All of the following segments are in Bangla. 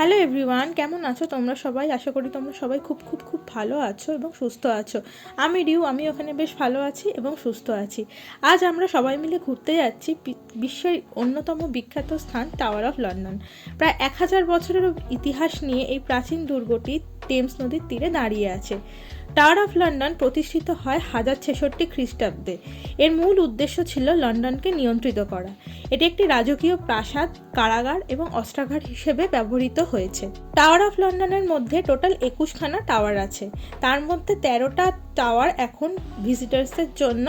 হ্যালো এভরিওয়ান কেমন আছো তোমরা সবাই? আশা করি তোমরা সবাই খুব খুব খুব ভালো আছো এবং সুস্থ আছো। আমি রিউ, আমি ওখানে বেশ ভালো আছি এবং সুস্থ আছি। আজ আমরা সবাই মিলে ঘুরতে যাচ্ছি বিশ্বের অন্যতম বিখ্যাত স্থান টাওয়ার অফ লন্ডন প্রায় এক হাজার বছরের ইতিহাস নিয়ে এই প্রাচীন দুর্গটি টেমস নদীর তীরে দাঁড়িয়ে আছে। টাওয়ার অফ লন্ডন প্রতিষ্ঠিত হয় হাজার ছেষট্টি খ্রিস্টাব্দে। এর মূল উদ্দেশ্য ছিল লন্ডনকে নিয়ন্ত্রিত করা। এটি একটি রাজকীয় প্রাসাদ, কারাগার এবং অস্ত্রাগার হিসেবে ব্যবহৃত হয়েছে। টাওয়ার অফ লন্ডনের মধ্যে টোটাল একুশখানা টাওয়ার আছে। তার মধ্যে তেরোটা টাওয়ার এখন ভিজিটার্সের জন্য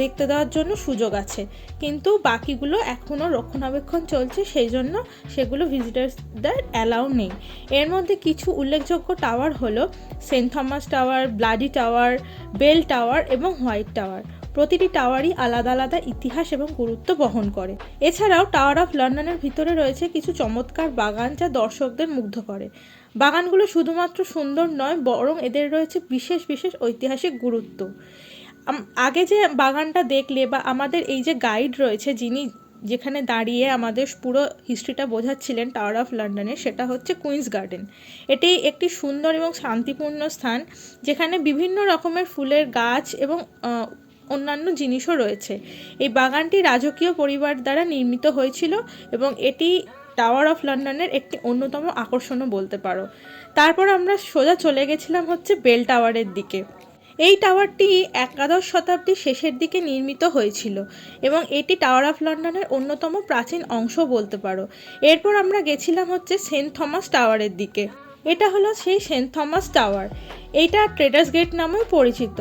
দেখতে দেওয়ার জন্য সুযোগ আছে। কিন্তু বাকিগুলো এখনও রক্ষণাবেক্ষণ চলছে, সেই জন্য সেগুলো ভিজিটার্সদের অ্যালাউ নেই। এর মধ্যে কিছু উল্লেখযোগ্য টাওয়ার হলো saint Thomas tower, bloody tower, bell tower এবং হোয়াইট টাওয়ার। প্রতিটি টাওয়ারই আলাদা আলাদা ইতিহাস এবং গুরুত্ব বহন করে। এছাড়াও টাওয়ার অফ লন্ডনের ভিতরে রয়েছে কিছু চমৎকার বাগান যা দর্শকদের মুগ্ধ করে। বাগানগুলো শুধুমাত্র সুন্দর নয়, বরং এদের রয়েছে বিশেষ বিশেষ ঐতিহাসিক গুরুত্ব। আগে যে বাগানটা দেখলে বা আমাদের এই যে গাইড রয়েছে, যিনি যেখানে দাঁড়িয়ে আমাদের পুরো হিস্ট্রিটা বোঝাচ্ছিলেন টাওয়ার অফ লন্ডনের সেটা হচ্ছে কুইন্স গার্ডেন এটি একটি সুন্দর এবং শান্তিপূর্ণ স্থান, যেখানে বিভিন্ন রকমের ফুলের গাছ এবং অন্যান্য জিনিসও রয়েছে। এই বাগানটি রাজকীয় পরিবার দ্বারা নির্মিত হয়েছিল এবং এটি টাওয়ার অফ লন্ডনের একটি অন্যতম আকর্ষণও বলতে পারো। তারপর আমরা সোজা চলে গেছিলাম হচ্ছে বেল টাওয়ারের দিকে। এই টাওয়ারটি একাদশ শতাব্দীর শেষের দিকে নির্মিত হয়েছিল এবং এটি টাওয়ার অফ লন্ডনের অন্যতম প্রাচীন অংশ বলতে পারো। এরপর আমরা গেছিলাম হচ্ছে সেন্ট থমাস টাওয়ারের দিকে। এটা হলো সেই সেন্ট থমাস টাওয়ার এইটা ট্রেডার্স গেট নামেও পরিচিত।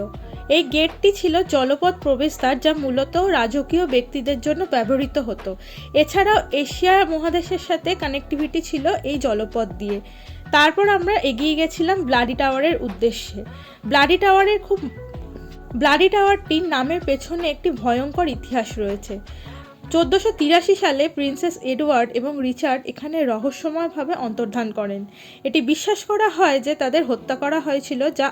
এই গেটটি ছিল জলপথ প্রবেশদ্বার যা মূলত রাজকীয় ব্যক্তিদের জন্য ব্যবহৃত হতো। এছাড়াও এশিয়া মহাদেশের সাথে কানেক্টিভিটি ছিল এই জলপথ দিয়ে। তারপর আমরা এগিয়ে গেছিলাম ব্লাডি টাওয়ারের উদ্দেশ্যে। ব্লাডি টাওয়ারের খুব ব্লাডি টাওয়ারটির নামের পেছনে একটি ভয়ঙ্কর ইতিহাস রয়েছে। চোদ্দোশো তিরাশি সালে প্রিন্সেস এডওয়ার্ড এবং রিচার্ড এখানে রহস্যময়ভাবে অন্তর্ধান করেন। এটি বিশ্বাস করা হয় যে তাদের হত্যা করা হয়েছিল যা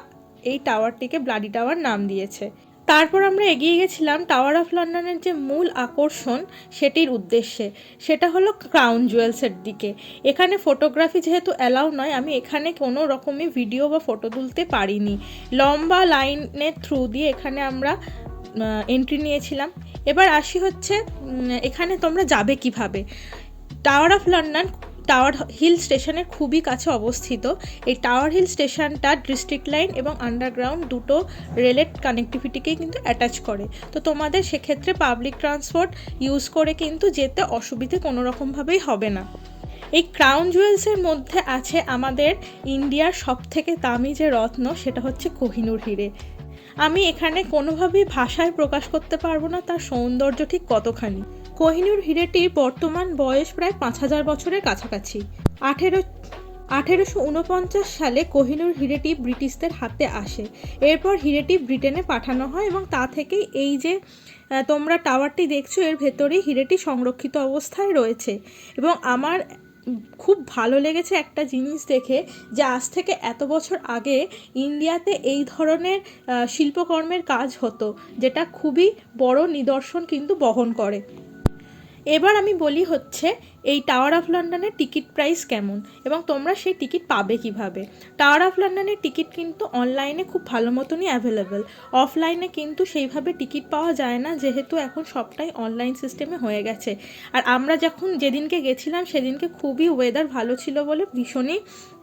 এই টাওয়ারটিকে ব্লাডি টাওয়ার নাম দিয়েছে। তারপর আমরা এগিয়ে গেছিলাম টাওয়ার অফ লন্ডনের যে মূল আকর্ষণ সেটির উদ্দেশ্যে। সেটা হলো ক্রাউন জুয়েলসের দিকে। এখানে ফটোগ্রাফি যেহেতু অ্যালাউ নয়, আমি এখানে কোনো রকমই ভিডিও বা ফটো তুলতে পারিনি। লম্বা লাইনের থ্রু দিয়ে এখানে আমরা এন্ট্রি নিয়েছিলাম। এবার আসি হচ্ছে এখানে তোমরা যাবে কীভাবে? Tower of London tower hill স্টেশনের খুবই কাছে অবস্থিত। এই টাওয়ার হিল স্টেশনটা ডিস্ট্রিক্ট লাইন এবং আন্ডারগ্রাউন্ড দুটো রেলের কানেক্টিভিটিকেই কিন্তু অ্যাটাচ করে। তো তোমাদের সেক্ষেত্রে পাবলিক ট্রান্সপোর্ট ইউজ করে কিন্তু যেতে অসুবিধে কোনো রকমভাবেই হবে না। এই ক্রাউন জুয়েলসের মধ্যে আছে আমাদের ইন্ডিয়ার সব থেকে দামি যে রত্ন, সেটা হচ্ছে কোহিনুর হিরে। আমি এখানে কোনোভাবেই ভাষায় প্রকাশ করতে পারব না, তার সৌন্দর্য ঠিক কতখানি? কোহিনুর হিরেটির বর্তমান বয়স প্রায় পাঁচ হাজার বছরের কাছাকাছি। আঠেরো, আঠেরোশো উনপঞ্চাশ সালে কোহিনুর হিরেটি ব্রিটিশদের হাতে আসে। এরপর হিরেটি ব্রিটেনে পাঠানো হয় এবং তা থেকেই এই যে তোমরা টাওয়ারটি দেখছ, এর ভেতরেই হিরেটি সংরক্ষিত অবস্থায় রয়েছে। এবং আমার খুব ভালো লেগেছে একটা জিনিস দেখে যে আজ থেকে এত বছর আগে ইন্ডিয়াতে এই ধরনের শিল্পকর্মের কাজ হতো, যেটা খুবই বড় নিদর্শন কিন্তু বহন করে। এবার আমি বলি হচ্ছে, এই টাওয়ার অফ লন্ডনের টিকিট প্রাইস কেমন? এবং তোমরা সেই টিকিট পাবে কীভাবে? টাওয়ার অফ লন্ডনের টিকিট কিন্তু অনলাইনে খুব ভালো মতনই অ্যাভেলেবেল অফলাইনে কিন্তু সেইভাবে টিকিট পাওয়া যায় না, যেহেতু এখন সবটাই অনলাইন সিস্টেমে হয়ে গেছে। আর আমরা যখন যেদিনকে গেছিলাম, সেদিনকে খুবই ওয়েদার ভালো ছিল বলে ভীষণই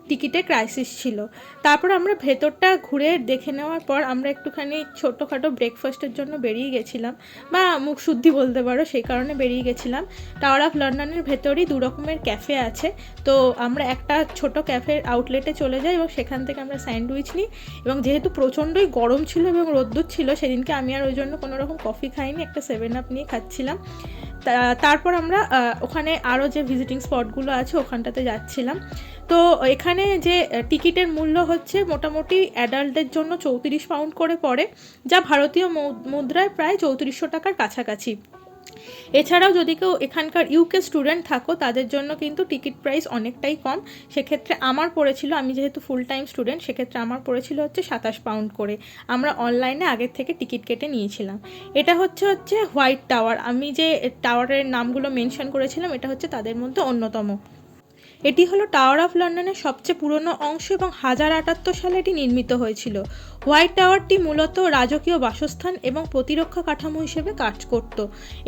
টিকিটের ক্রাইসিস ছিল। তারপর আমরা ভেতরটা ঘুরে দেখে নেওয়ার পর আমরা একটুখানি ছোটোখাটো ব্রেকফাস্টের জন্য বেরিয়ে গেছিলাম। বা মুখ শুদ্ধি বলতে পারো, সেই কারণে বেরিয়ে গেছিলাম। টাওয়ার অফ লন্ডনের ভেতরেই দু রকমের ক্যাফে আছে। তো আমরা একটা ছোট ক্যাফের আউটলেটে চলে যাই এবং সেখান থেকে আমরা স্যান্ডউইচ নিই। এবং যেহেতু প্রচণ্ডই গরম ছিল এবং রোদ্দুর ছিল, সেদিনকে আমি আর ওই জন্য কোনো রকম কফি খাইনি, একটা সেভেন আপ নিয়ে খাচ্ছিলাম। তারপর আমরা ওখানে আরও যে ভিজিটিং স্পটগুলো আছে, ওখানটাতে যাচ্ছিলাম। তো এখানে যে টিকিটের মূল্য হচ্ছে মোটামুটি অ্যাডাল্টদের জন্য চৌত্রিশ পাউন্ড করে পড়ে, যা ভারতীয় মুদ্রায় প্রায় চৌত্রিশশো টাকার কাছাকাছি। এছাড়াও যদি কেউ এখানকার ইউকে স্টুডেন্ট থাকো, তাদের জন্য কিন্তু টিকিট প্রাইস অনেকটাই কম। সেক্ষেত্রে আমার পড়েছিল, আমি যেহেতু ফুল টাইম স্টুডেন্ট সেক্ষেত্রে আমার পড়েছিল হচ্ছে সাতাশ পাউন্ড করে। আমরা অনলাইনে আগের থেকে টিকিট কেটে নিয়েছিলাম। এটা হচ্ছে হচ্ছে হোয়াইট টাওয়ার আমি যে টাওয়ারের নামগুলো মেনশন করেছিলাম, এটা হচ্ছে তাদের মধ্যে অন্যতম। এটি হলো টাওয়ার অফ লন্ডনের সবচেয়ে পুরনো অংশ এবং হাজার আটাত্তর সালে এটি নির্মিত হয়েছিল। হোয়াইট টাওয়ারটি মূলত রাজকীয় বাসস্থান এবং প্রতিরক্ষা কাঠামো হিসেবে কাজ করত।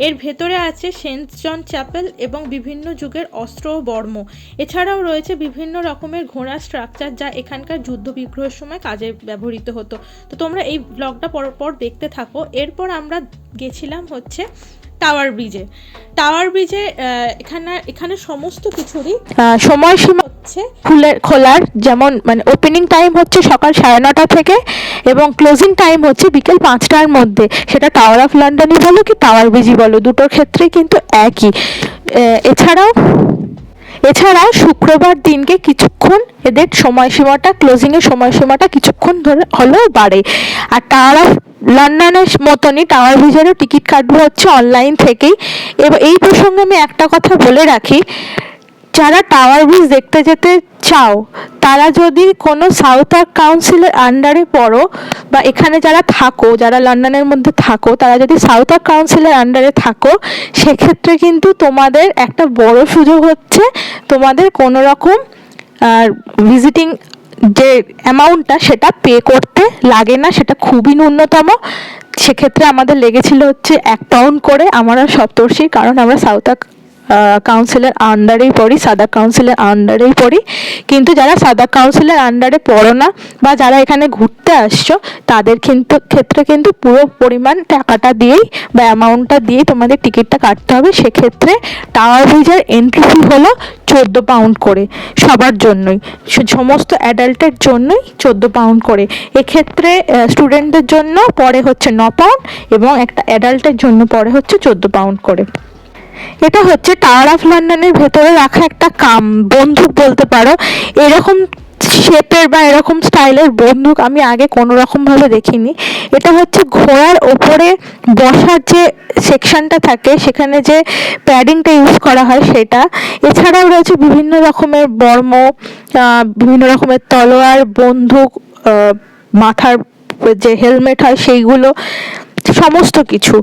এর ভেতরে আছে সেন্ট জন চ্যাপেল এবং বিভিন্ন যুগের অস্ত্র ও বর্ম। এছাড়াও রয়েছে বিভিন্ন রকমের ঘোড়া স্ট্রাকচার যা এখানকার যুদ্ধ বিগ্রহের সময় কাজে ব্যবহৃত হতো। তো তোমরা এই ব্লগটা পর পর দেখতে থাকো। এরপর আমরা গেছিলাম হচ্ছে টাওয়ার ব্রিজে। টাওয়ার ব্রিজে এখানে এখানে সমস্ত কিছুরই সময়সীমা হচ্ছে খোলার খোলার যেমন মানে ওপেনিং টাইম হচ্ছে সকাল সাড়ে নটা থেকে এবং ক্লোজিং টাইম হচ্ছে বিকেল পাঁচটার মধ্যে। সেটা টাওয়ার অফ লন্ডনই বলো কি টাওয়ার ব্রিজই বলো দুটোর ক্ষেত্রে কিন্তু একই। এছাড়াও এছাড়াও শুক্রবার দিনকে কিছুক্ষণ এদের সময়সীমাটা ক্লোজিংয়ের সময়সীমাটা কিছুক্ষণ ধরে হলেও বাড়ে। আর টাওয়ার অফ লন্ডনের মতনই টাওয়ার ব্রিজেরও টিকিট কাটবো হচ্ছে অনলাইন থেকেই। এবার এই প্রসঙ্গে আমি একটা কথা বলে রাখি। যারা টাওয়ার ব্রিজ দেখতে যেতে চাও, তারা যদি কোনো সাউথ আর্ক কাউন্সিলের আন্ডারে পড়ো, বা এখানে যারা থাকো, যারা লন্ডনের মধ্যে থাকো, তারা যদি সাউথ আর্ক কাউন্সিলের আন্ডারে থাকো, সেক্ষেত্রে কিন্তু তোমাদের একটা বড় সুযোগ হচ্ছে তোমাদের কোনো রকম ভিজিটিং যে অ্যামাউন্টটা সেটা পে করতে লাগে না, সেটা খুবই ন্যূনতম। সেক্ষেত্রে আমাদের লেগেছিল হচ্ছে এক পাউন্ড করে, আমরা সপ্তর্ষি, কারণ আমরা সাউথ কাউন্সিলের আন্ডারেই পড়ি, সাদা কাউন্সিলের আন্ডারেই পড়ি। কিন্তু যারা সাদা কাউন্সিলের আন্ডারে পড়ো না বা যারা এখানে ঘুরতে আসছো, তাদের কিন্তু, ক্ষেত্রে কিন্তু পুরো পরিমাণ টাকাটা দিয়েই বা অ্যামাউন্টটা দিয়েই তোমাদের টিকিটটা কাটতে হবে। সেক্ষেত্রে টাওয়ার ব্রিজের এন্ট্রি ফি হলো চোদ্দ পাউন্ড করে সবার জন্যই। সমস্ত অ্যাডাল্টের জন্যই চোদ্দ পাউন্ড করে। এক্ষেত্রে স্টুডেন্টদের জন্য পরে হচ্ছে ন পাউন্ড এবং একটা অ্যাডাল্টের জন্য পরে হচ্ছে চোদ্দ পাউন্ড করে। এটা হচ্ছে টাওয়ার অফ লন্ডনের ভেতরে রাখা একটা কাম, বন্দুক বলতে পারো। এরকম শেপের বা এরকম স্টাইলের বন্দুক আমি আগে কোনো রকমভাবে দেখিনি। এটা হচ্ছে ঘোড়ার ওপরে বসার যে সেকশনটা থাকে, সেখানে যে প্যাডিংটা ইউজ করা হয় সেটা। এছাড়াও রয়েছে বিভিন্ন রকমের বর্ম বিভিন্ন রকমের তলোয়ার, বন্দুক মাথার যে হেলমেট হয় সেইগুলো, সমস্ত কিছু।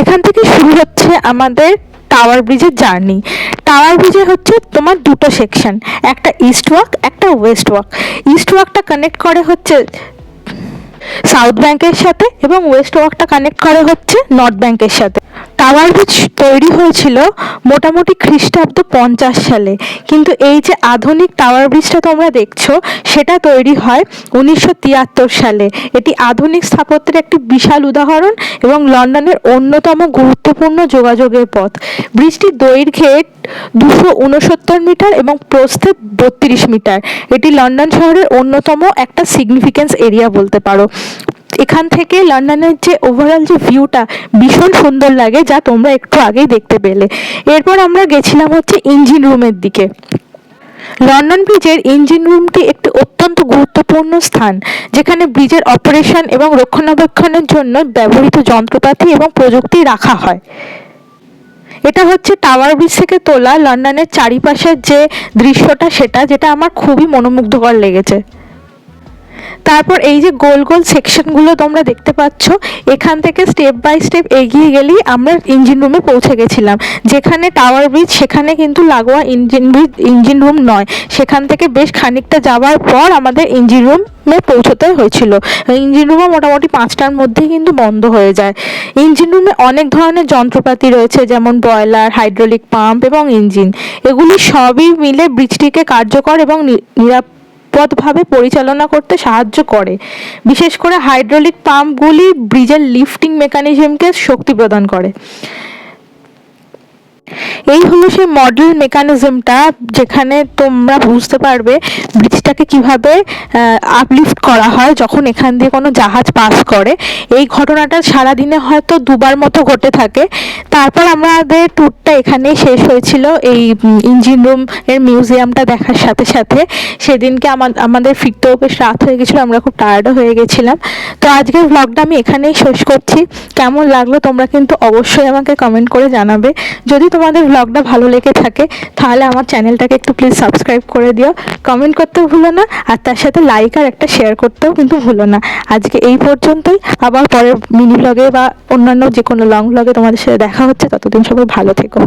এখান থেকে শুরু হচ্ছে আমাদের টাওয়ার ব্রিজের জার্নি। টাওয়ার ব্রিজে হচ্ছে তোমার দুটো সেকশন একটা ইস্ট ওয়াক একটা ওয়েস্ট ওয়াক ইস্ট ওয়াকটা কানেক্ট করে হচ্ছে সাউথ ব্যাংকের সাথে এবং ওয়েস্ট ওয়াকটা কানেক্ট করে হচ্ছে নর্থ ব্যাংকের সাথে। টাওয়ার ব্রিজ তৈরি হয়েছিল মোটামুটি খ্রিস্টাব্দ পঞ্চাশ সালে। কিন্তু এই যে আধুনিক টাওয়ার ব্রিজটা তোমরা দেখছ, সেটা তৈরি হয় উনিশশো তিয়াত্তর সালে। এটি আধুনিক স্থাপত্যের একটি বিশাল উদাহরণ এবং লন্ডনের অন্যতম গুরুত্বপূর্ণ যোগাযোগের পথ। ব্রিজটি দৈর্ঘ্যে দুশো উনসত্তর মিটার এবং প্রস্থে বত্রিশ মিটার। এটি লন্ডন শহরের অন্যতম একটা সিগনিফিকেন্স এরিয়া বলতে পারো। এখান থেকে লন্ডনের যে ওভারঅল যে ভিউটা ভীষণ সুন্দর লাগে, যা তোমরা একটু আগেই দেখতে পেলে। এরপর আমরা গেছিলাম হচ্ছে ইঞ্জিন রুমের দিকে। লন্ডন ব্রিজের ইঞ্জিন রুমটি একটি অত্যন্ত গুরুত্বপূর্ণ স্থান, যেখানে ব্রিজের অপারেশন এবং রক্ষণাবেক্ষণের জন্য ব্যবহৃত যন্ত্রপাতি এবং প্রযুক্তি রাখা হয়। এটা হচ্ছে টাওয়ার ব্রিজ থেকে তোলা লন্ডনের চারিপাশের যে দৃশ্যটা, সেটা যেটা আমার খুবই মনোমুগ্ধকর লেগেছে। তারপর এই যে গোল গোল সেকশনগুলো তোমরা দেখতে পাচ্ছ, এখান থেকে স্টেপ বাই স্টেপ এগিয়ে গেলেই আমরা ইঞ্জিন রুমে পৌঁছে গেছিলাম। যেখানে টাওয়ার ব্রিজ সেখানে কিন্তু লাগোয়া ইঞ্জিন ব্রিজ ইঞ্জিন রুম নয়। সেখান থেকে বেশ খানিকটা যাওয়ার পর আমাদের ইঞ্জিন রুমে পৌঁছতে হয়েছিল। ইঞ্জিন রুমও মোটামুটি পাঁচটার মধ্যেই কিন্তু বন্ধ হয়ে যায়। ইঞ্জিন রুমে অনেক ধরনের যন্ত্রপাতি রয়েছে, যেমন বয়লার হাইড্রোলিক পাম্প এবং ইঞ্জিন এগুলি সবই মিলে ব্রিজটিকে কার্যকর এবং নি- নিরাপদ নিরাপদভাবে পরিচালনা করতে সাহায্য করে। বিশেষ করে হাইড্রোলিক পাম্পগুলি ব্রিজের লিফটিং মেকানিজমকে শক্তি প্রদান করে। এই হলো সেই মডেল মেকানিজমটা যেখানে তোমরা বুঝতে পারবে ব্রিজটাকে কীভাবে আপলিফট করা হয় যখন এখান দিয়ে কোনো জাহাজ পাস করে। এই ঘটনাটা সারাদিনে হয়তো দুবার মতো ঘটে থাকে। তারপর আমাদের ট্যুরটা এখানেই শেষ হয়েছিল এই ইঞ্জিন রুম এর মিউজিয়ামটা দেখার সাথে সাথে। সেদিনকে আমা- আমাদের ফিরতেও বেশ রাত হয়ে গেছিল, আমরা খুব টায়ার্ডও হয়ে গেছিলাম। তো আজকের ভ্লগটা আমি এখানেই শেষ করছি। কেমন লাগল তোমরা কিন্তু অবশ্যই আমাকে কমেন্ট করে জানাবে। যদি তোমাদের ভ্লগটা ভালো লেগে থাকে, তাহলে আমার চ্যানেলটাকে একটু প্লিজ সাবস্ক্রাইব করে দিও। কমেন্ট করতেও ভুলো না, আর তার সাথে লাইক আর একটা শেয়ার করতেও কিন্তু ভুলো না। আজকে এই পর্যন্তই, আবার পরের মিনি ব্লগে বা অন্যান্য যে কোনো লং ব্লগে তোমাদের সাথে দেখা হচ্ছে, ততদিন সবাই ভালো থেকো।